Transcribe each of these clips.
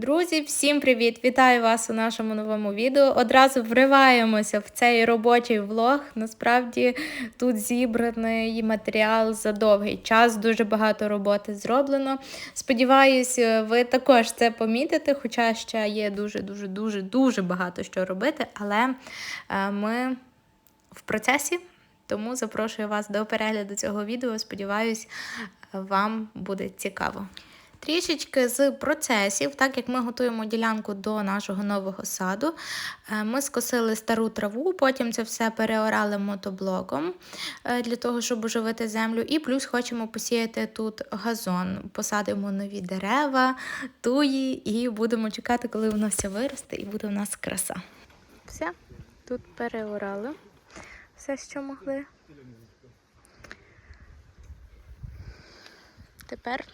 Друзі, всім привіт! Вітаю вас у нашому новому відео. Одразу вриваємося в цей робочий влог. Насправді тут зібраний матеріал за довгий час, дуже багато роботи зроблено. Сподіваюсь, ви також це помітите, хоча ще є дуже-дуже дуже дуже багато що робити, але е, ми в процесі. Тому запрошую вас до перегляду цього відео. Сподіваюсь, вам буде цікаво. Трішечки з процесів, так як ми готуємо ділянку до нашого нового саду, е, ми скосили стару траву, потім це все переорали мотоблоком е, для того, щоб оживити землю. І плюс хочемо посіяти тут газон. Посадимо нові дерева, туї і будемо чекати, коли воно все виросте, і буде у нас краса. Все, тут переорали все, що могли. Тепер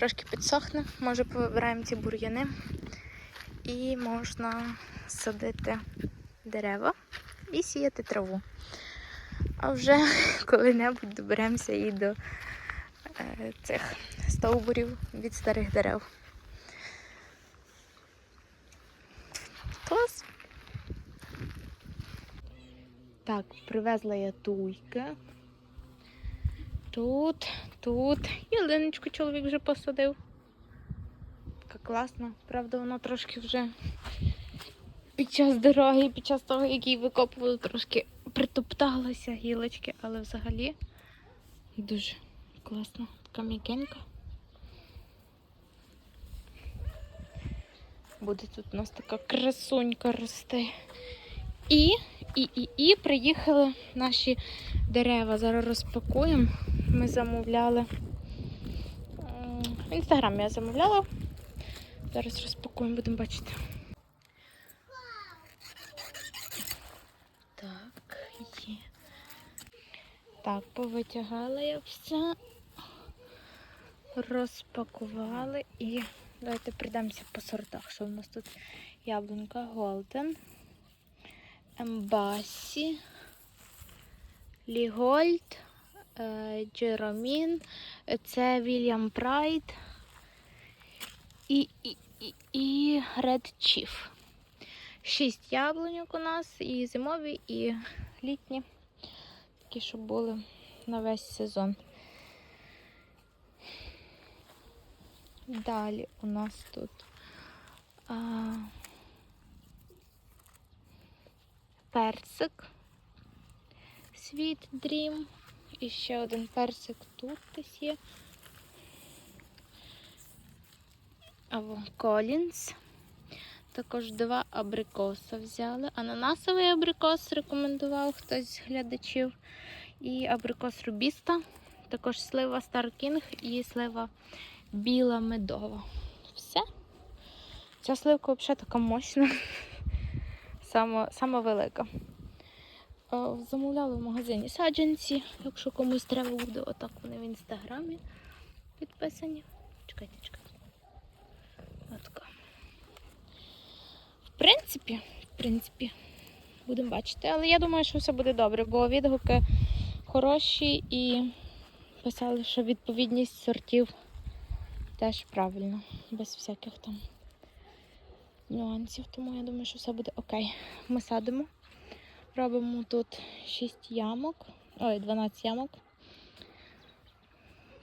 трошки підсохне, може повибираємо ці бур'яни і можна садити дерева і сіяти траву. А вже коли-небудь доберемося і до е, цих стовбурів від старих дерев. Клас! Так, привезла я туйки. Тут, тут. Ялиночку чоловік вже посадив. Така класна. Правда, воно трошки вже під час дороги, під час того, як її викопували, трошки притопталися гілочки, але взагалі дуже класно. Така м'якенька. Буде тут у нас така красунька рости. І, і, і, і приїхали наші дерева. Зараз розпакуємо. Ми замовляли. В інстаграм я замовляла. Зараз розпакуємо, будемо бачити. Так, є. Так, повитягала я все. Розпакували і давайте прийдемося по сортах. Що в нас тут яблунька Голден, Ембасі, Лігольд, Джеромін, е, це Вільям Прайд і, і, і, і Ред Чіф. Шість яблуньок у нас, і зимові, і літні. Такі, щоб були на весь сезон. Далі у нас тут а, персик. Sweet Dream. І ще один персик тут десь є. Або Collins. Також два абрикоса взяли. Ананасовий абрикос рекомендував хтось з глядачів. І абрикос Рубіста. Також слива King і слива біла медова. Все. Ця сливка взагалі така мощна. Сама, сама велика. Е, Замовляли в магазині саджанці. Якщо комусь треба буде, отак вони в інстаграмі підписані. Чекайте, чекайте. Отака. В принципі, в принципі, будемо бачити. Але я думаю, що все буде добре, бо відгуки хороші і писали, що відповідність сортів теж правильно, без всяких там нюансів. Тому я думаю, що все буде окей. Ми садимо. Робимо тут 6 ямок, ой, 12 ямок.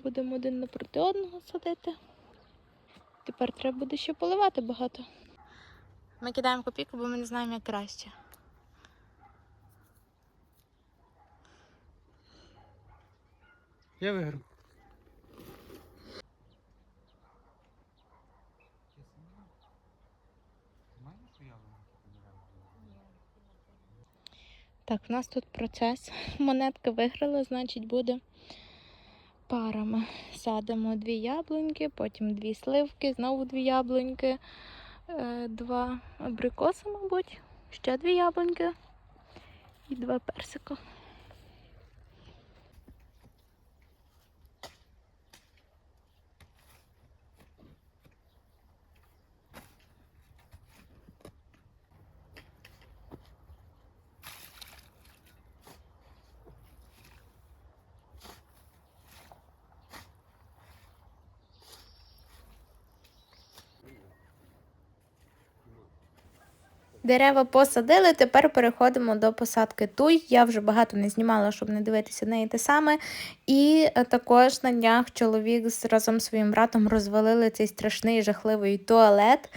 Будемо один напроти одного садити. Тепер треба буде ще поливати багато. Ми кидаємо копійку, бо ми не знаємо, як краще. Я виграв. Так, у нас тут процес. Монетка виграла, значить буде парами. Садимо дві яблуньки, потім дві сливки, знову дві яблуньки, е, два абрикоси, мабуть, ще дві яблуньки і два персика. Дерева посадили, тепер переходимо до посадки туй. Я вже багато не знімала, щоб не дивитися на неї те саме. І е, також на днях чоловік з разом з своїм братом розвалили цей страшний жахливий туалет.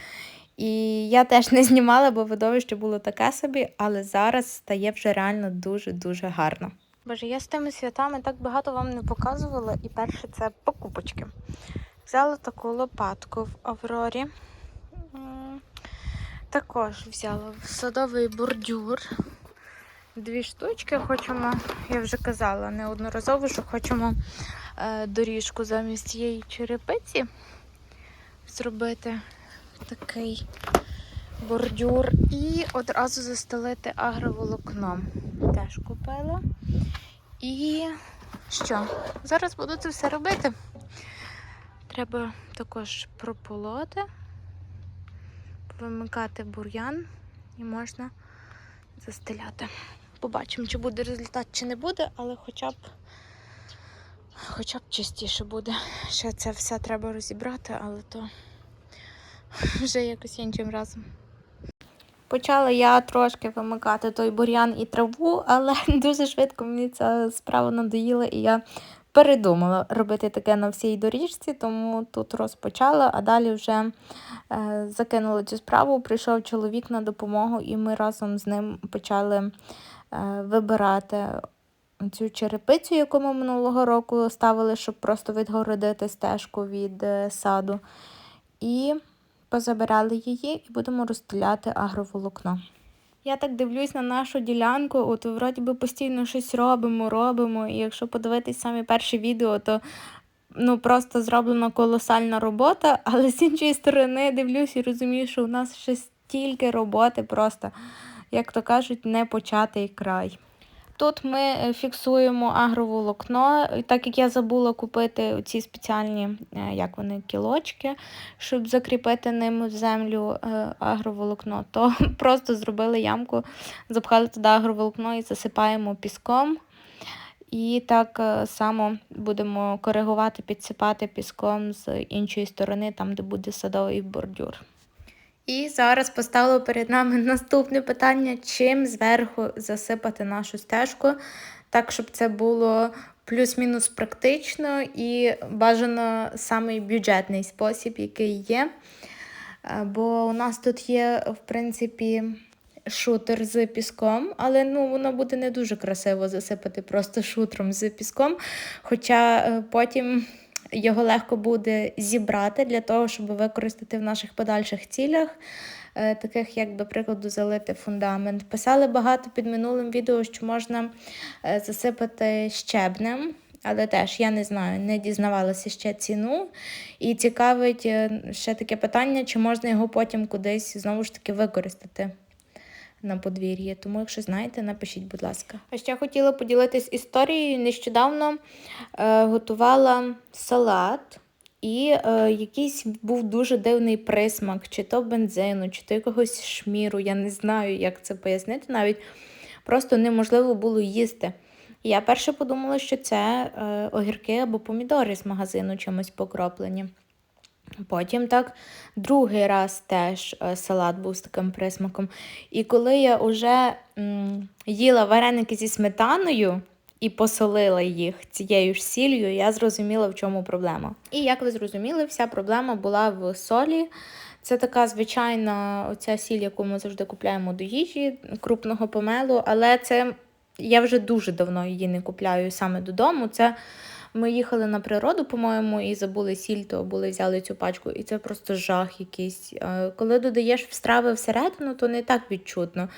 І я теж не знімала, бо видовище було таке собі, але зараз стає вже реально дуже-дуже гарно. Боже, я з тими святами так багато вам не показувала. І перше це покупочки. Взяла таку лопатку в Аврорі. Також взяла садовий бордюр. Дві штучки хочемо, я вже казала неодноразово, що хочемо е, доріжку замість цієї черепиці зробити такий бордюр і одразу застелити агроволокном. Теж купила. І що? Зараз буду це все робити. Треба також прополоти, вимикати бур'ян і можна застеляти. Побачимо, чи буде результат, чи не буде, але хоча б хоча б чистіше буде. Ще це все треба розібрати, але то вже якось іншим разом. Почала я трошки вимикати той бур'ян і траву, але дуже швидко мені ця справа надоїла, і я передумала робити таке на всій доріжці, тому тут розпочала, а далі вже е, закинула цю справу. Прийшов чоловік на допомогу, і ми разом з ним почали е, вибирати цю черепицю, яку ми минулого року ставили, щоб просто відгородити стежку від е, саду. І позабирали її і будемо розстріляти агроволокно. Я так дивлюсь на нашу ділянку, от вроді би постійно щось робимо, робимо. І якщо подивитись самі перші відео, то ну просто зроблена колосальна робота, але з іншої сторони дивлюсь і розумію, що у нас ще стільки роботи, просто, як то кажуть, не початий край. Тут ми е, фіксуємо агроволокно, так як я забула купити ці спеціальні, е, як вони, кілочки, щоб закріпити ними в землю е, агроволокно, то просто зробили ямку, запхали туди агроволокно і засипаємо піском. І так само будемо коригувати, підсипати піском з іншої сторони, там, де буде садовий бордюр. І зараз поставило перед нами наступне питання: чим зверху засипати нашу стежку, так, щоб це було плюс-мінус практично і бажано самий бюджетний спосіб, який є. Е, Бо у нас тут є, в принципі, шутер з піском, але ну, воно буде не дуже красиво засипати просто шутром з піском. Хоча е, потім його легко буде зібрати для того, щоб використати в наших подальших цілях, е, таких як, до прикладу, залити фундамент. Писали багато під минулим відео, що можна е, засипати щебнем. Але теж я не знаю, не дізнавалася ще ціну. І цікавить е, ще таке питання, чи можна його потім кудись знову ж таки використати на подвір'ї. Тому, якщо знаєте, напишіть, будь ласка. А ще хотіла поділитись історією. Нещодавно е, готувала салат, і е, якийсь був дуже дивний присмак, чи то бензину, чи то якогось шміру. Я не знаю, як це пояснити. Навіть просто неможливо було їсти. Я перше подумала, що це е, огірки або помідори з магазину чимось покроплені. Потім так другий раз теж е, салат був з таким присмаком. І коли я вже їла вареники зі сметаною і посолила їх цією ж сіллю, я зрозуміла, в чому проблема. І як ви зрозуміли, вся проблема була в солі. Це така звичайна оця сіль, яку ми завжди купляємо до їжі, крупного помелу, але це я вже дуже давно її не купляю саме додому. Це ми їхали на природу, по-моєму, і забули сіль, то були взяли цю пачку, і це просто жах якийсь. Коли додаєш в страви всередину, то не так відчутно.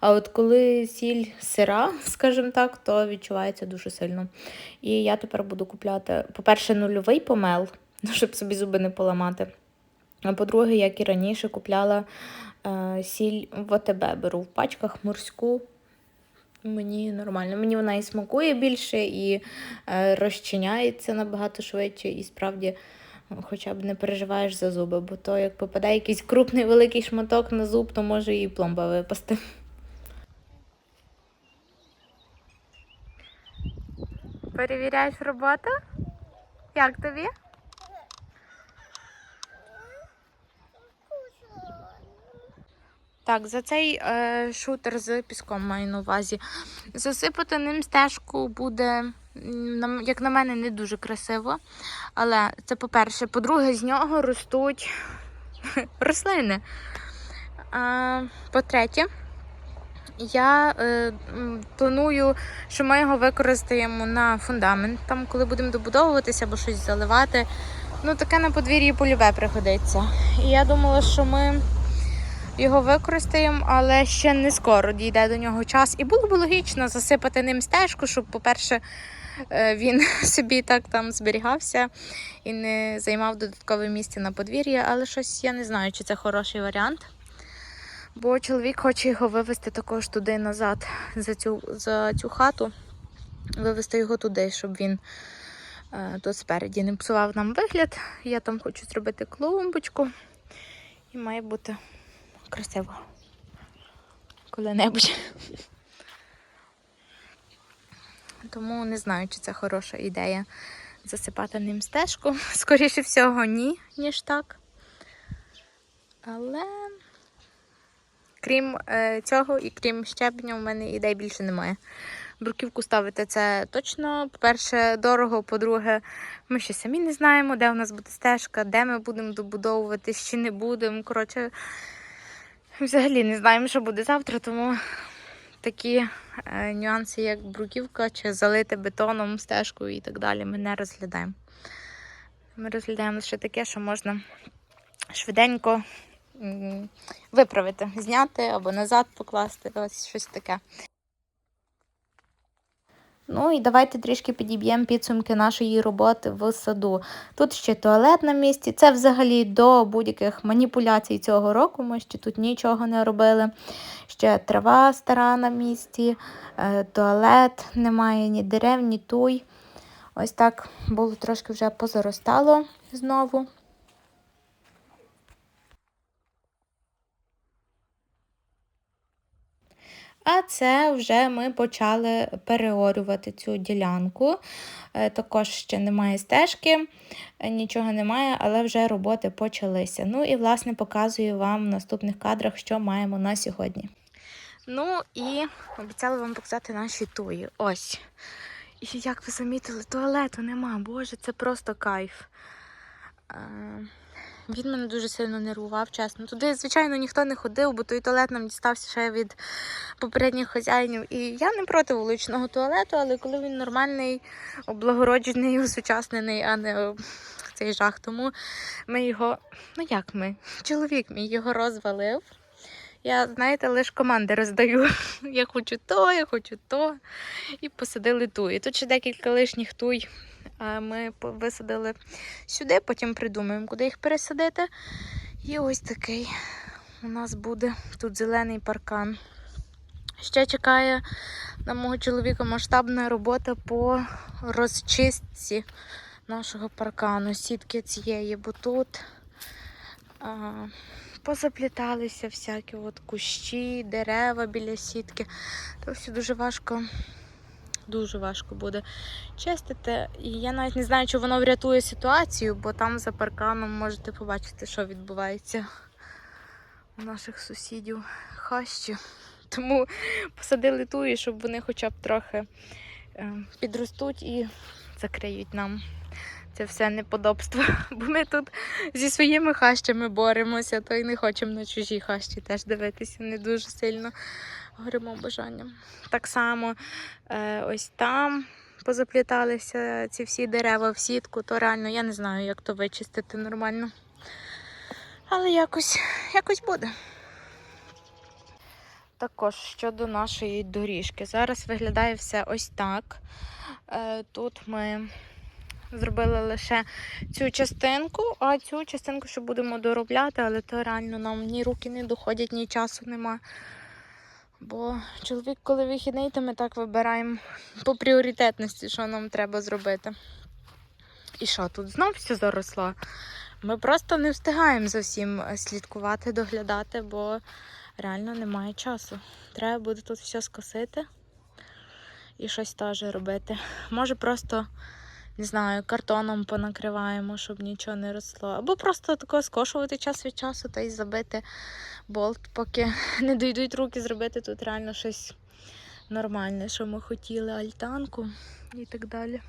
А от коли сіль сира, скажімо так, то відчувається дуже сильно. І я тепер буду купляти, по-перше, нульовий помел, ну, щоб собі зуби не поламати. А по-друге, як і раніше, купляла е, сіль в АТБ, беру в пачках морську. Мені нормально. Мені вона і смакує більше, і е, розчиняється набагато швидше, і справді хоча б не переживаєш за зуби, бо то як попадає якийсь крупний великий шматок на зуб, то може і пломба випасти. Перевіряєш роботу? Як тобі? Так, за цей е, шутер з піском маю на увазі. Засипати ним стежку буде, як на мене, не дуже красиво. Але це по-перше. По-друге, з нього ростуть рослини. А, по-третє, я е, планую, що ми його використаємо на фундамент, там, коли будемо добудовуватися або щось заливати. Ну, таке на подвір'ї полюбе приходиться. І я думала, що ми його використаємо, але ще не скоро дійде до нього час. І було б логічно засипати ним стежку, щоб, по-перше, е, він собі так там зберігався і не займав додаткове місце на подвір'ї, але щось я не знаю, чи це хороший варіант. Бо чоловік хоче його вивезти також туди назад, за цю, за цю хату, вивезти його туди, щоб він е, тут спереді не псував нам вигляд. Я там хочу зробити клумбочку. І має бути красиво. Коли-небудь. Тому не знаю, чи це хороша ідея засипати ним стежку. Скоріше всього, ні, ніж так. Але крім е, цього і крім щебня, у мене ідей більше немає. Бруківку ставити це точно. По-перше, дорого, по-друге, ми ще самі не знаємо, де у нас буде стежка, де ми будемо добудовувати, чи не будемо. Коротше, взагалі не знаємо, що буде завтра, тому такі е, нюанси, як бруківка, чи залити бетоном стежкою і так далі, ми не розглядаємо. Ми розглядаємо лише таке, що можна швиденько виправити, зняти або назад покласти, ось щось таке. Ну і давайте трішки підіб'ємо підсумки нашої роботи в саду. Тут ще туалет на місці. Це взагалі до будь-яких маніпуляцій цього року. Ми ще тут нічого не робили. Ще трава стара на місці, е, туалет, немає ні дерев, ні туй. Ось так було трошки вже позаростало знову. А це вже ми почали переорювати цю ділянку. Е, Також ще немає стежки, е, нічого немає, але вже роботи почалися. Ну і, власне, показую вам в наступних кадрах, що маємо на сьогодні. Ну і обіцяла вам показати наші туї. Ось. І як ви замітили, туалету нема. Боже, це просто кайф. Е, Він мене дуже сильно нервував, чесно. Туди, звичайно, ніхто не ходив, бо той туалет нам дістався ще від попередніх хазяїнів. І я не проти вуличного туалету, але коли він нормальний, облагороджений, осучаснений, а не цей жах. Тому ми його, ну як ми? Чоловік мій його розвалив. Я, знаєте, лише команди роздаю. Я хочу то, я хочу то. І посадили ту. І тут ще декілька лишніх туй. Ми висадили сюди, потім придумаємо, куди їх пересадити. І ось такий у нас буде тут зелений паркан. Ще чекає на мого чоловіка масштабна робота по розчистці нашого паркану, сітки цієї, бо тут позапліталися всякі от кущі, дерева біля сітки. То все дуже важко, дуже важко буде чистити. І я навіть не знаю, чи воно врятує ситуацію, бо там за парканом можете побачити, що відбувається у наших сусідів хащі. Тому посадили туї, щоб вони хоча б трохи е, підростуть і закриють нам це все неподобство. Бо ми тут зі своїми хащами боремося, то й не хочемо на чужі хащі теж дивитися не дуже сильно горимо бажанням. Так само е, ось там позапліталися ці всі дерева в сітку, то реально я не знаю, як то вичистити нормально. Але якось, якось буде. Також щодо нашої доріжки. Зараз виглядає все ось так. Е, Тут ми зробили лише цю частинку, а цю частинку ще будемо доробляти, але то реально нам ні руки не доходять, ні часу нема. Бо чоловік, коли вихідний, то ми так вибираємо по пріоритетності, що нам треба зробити. І що, тут знов все заросло? Ми просто не встигаємо за всім слідкувати, доглядати, бо реально немає часу. Треба буде тут все скосити і щось теж робити. Може просто не знаю, картоном понакриваємо, щоб нічого не росло. Або просто тако скошувати час від часу та й забити болт, поки не дійдуть руки зробити тут реально щось нормальне, що ми хотіли, альтанку і так далі.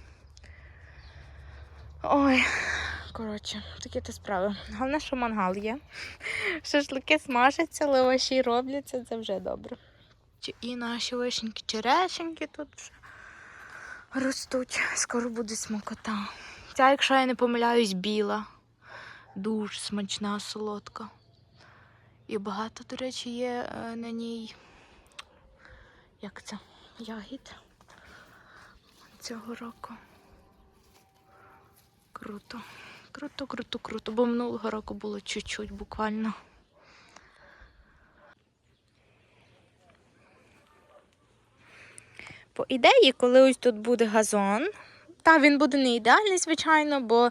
Ой, коротше, такі то справи. Головне, що мангал є. Шашлики смажаться, лаваші робляться, це вже добре. І наші вишеньки, черешеньки тут ростуть. Скоро буде смакота. Ця, якщо я не помиляюсь, біла. Дуже смачна, солодка. І багато, до речі, є е, на ній. Як це? Ягід цього року. Круто. Круто, круто, круто. Бо минулого року було чуть-чуть буквально. По ідеї, коли ось тут буде газон, та він буде не ідеальний, звичайно, бо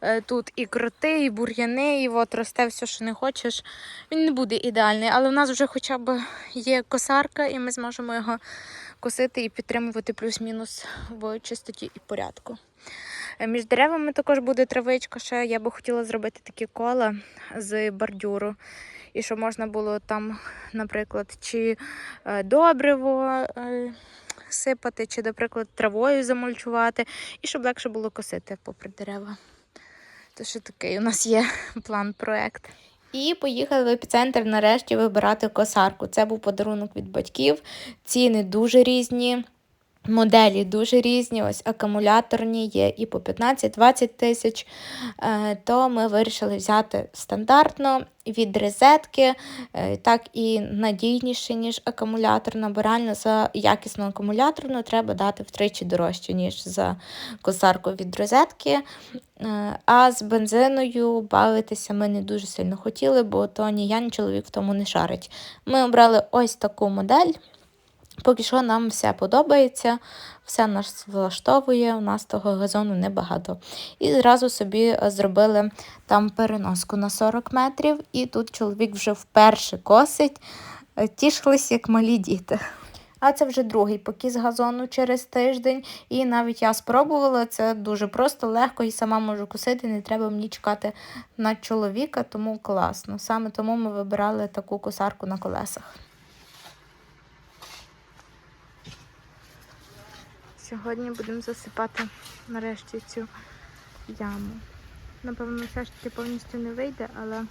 е, тут і кроти, і бур'яни, і от росте все, що не хочеш. Він не буде ідеальний, але в нас вже хоча б є косарка, і ми зможемо його косити і підтримувати плюс-мінус в чистоті і порядку. Е, Між деревами також буде травичка. Ще я би хотіла зробити такі кола з бордюру. І щоб можна було там, наприклад, чи е, добриво сипати, чи, наприклад, травою замульчувати, і щоб легше було косити попри дерева. То що такий у нас є план-проект. І поїхали в епіцентр нарешті вибирати косарку. Це був подарунок від батьків. Ціни дуже різні. Моделі дуже різні, ось акумуляторні є і по 15-20 тисяч. Е, То ми вирішили взяти стандартно від розетки, е, так і надійніше, ніж акумуляторна, бо реально за якісну акумуляторну треба дати втричі дорожче, ніж за косарку від розетки. Е, А з бензиною бавитися ми не дуже сильно хотіли, бо то ні я, ні чоловік в тому не шарить. Ми обрали ось таку модель. Поки що нам все подобається, все нас влаштовує, у нас того газону небагато. І зразу собі е, зробили там переноску на 40 метрів, і тут чоловік вже вперше косить, Е, тішились як малі діти. А це вже другий покіс газону через тиждень. І навіть я спробувала це дуже просто, легко і сама можу косити, не треба мені чекати на чоловіка, тому класно. Саме тому ми вибирали таку косарку на колесах. Сьогодні будемо засипати нарешті цю яму. Напевно, все ж таки повністю не вийде, але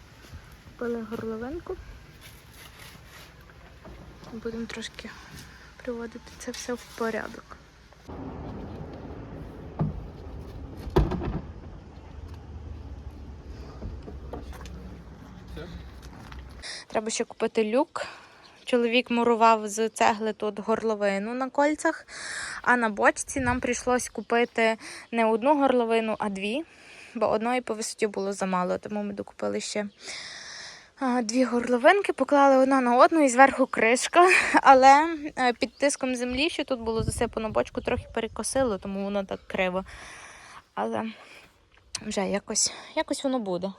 купили горловинку. Будемо трошки приводити це все в порядок. Треба ще купити люк. Чоловік мурував з цегли тут горловину на кольцях, а на бочці нам прийшлось купити не одну горловину, а дві, бо одної по висоті було замало, тому ми докупили ще дві горловинки, поклали одна на одну і зверху кришка. Але е, під тиском землі, що тут було засипано бочку, трохи перекосило, тому воно так криво. Але вже якось, якось воно буде.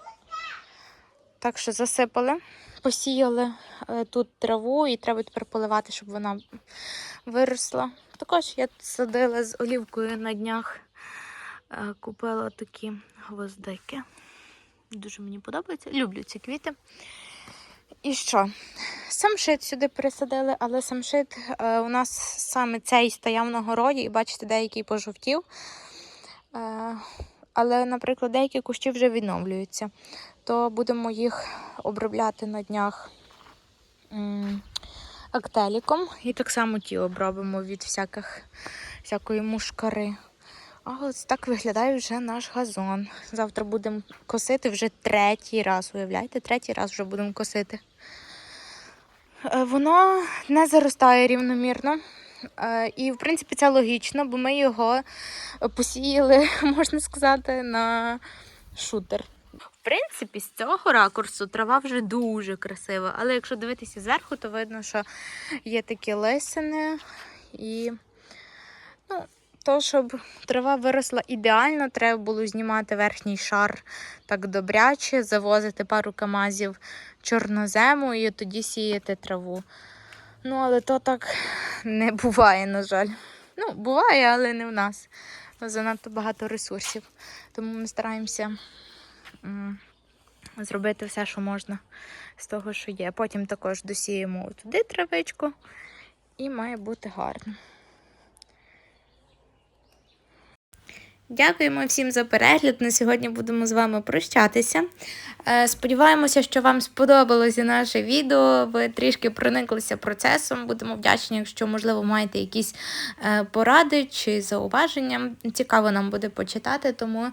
Так що засипали, посіяли е, тут траву і треба тепер поливати, щоб вона виросла. Також я садила з олівкою на днях. Е, Купила такі гвоздики. Дуже мені подобається. Люблю ці квіти. І що? Самшит сюди присадили, але самшит е, у нас саме цей стояв на городі, і бачите, деякий пожовтів. Але, наприклад, деякі кущі вже відновлюються. То будемо їх обробляти на днях актеліком. І так само ті обробимо від всяких, всякої мушкари. А ось так виглядає вже наш газон. Завтра будемо косити вже третій раз. Уявляєте, третій раз вже будемо косити. Е, Воно не заростає рівномірно. Е, І, в принципі, це логічно, бо ми його посіяли, можна сказати, на шутер. Принципі, з цього ракурсу трава вже дуже красива, але якщо дивитися зверху, то видно, що є такі лисини і ну, то, щоб трава виросла ідеально, треба було знімати верхній шар так добряче, завозити пару камазів чорнозему і тоді сіяти траву. Ну, але то так не буває, на жаль. Ну, буває, але не в нас. занадто багато ресурсів. Тому ми стараємося зробити все, що можна з того, що є. Потім також досіємо туди травичку і має бути гарно. Дякуємо всім за перегляд. На сьогодні будемо з вами прощатися. Е, Сподіваємося, що вам сподобалося наше відео. Ви трішки прониклися процесом. Будемо вдячні, якщо, можливо, маєте якісь е, поради чи зауваження. Цікаво нам буде почитати, тому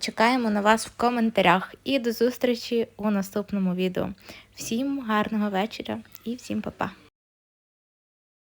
чекаємо на вас в коментарях. І до зустрічі у наступному відео. Всім гарного вечора і всім па-па!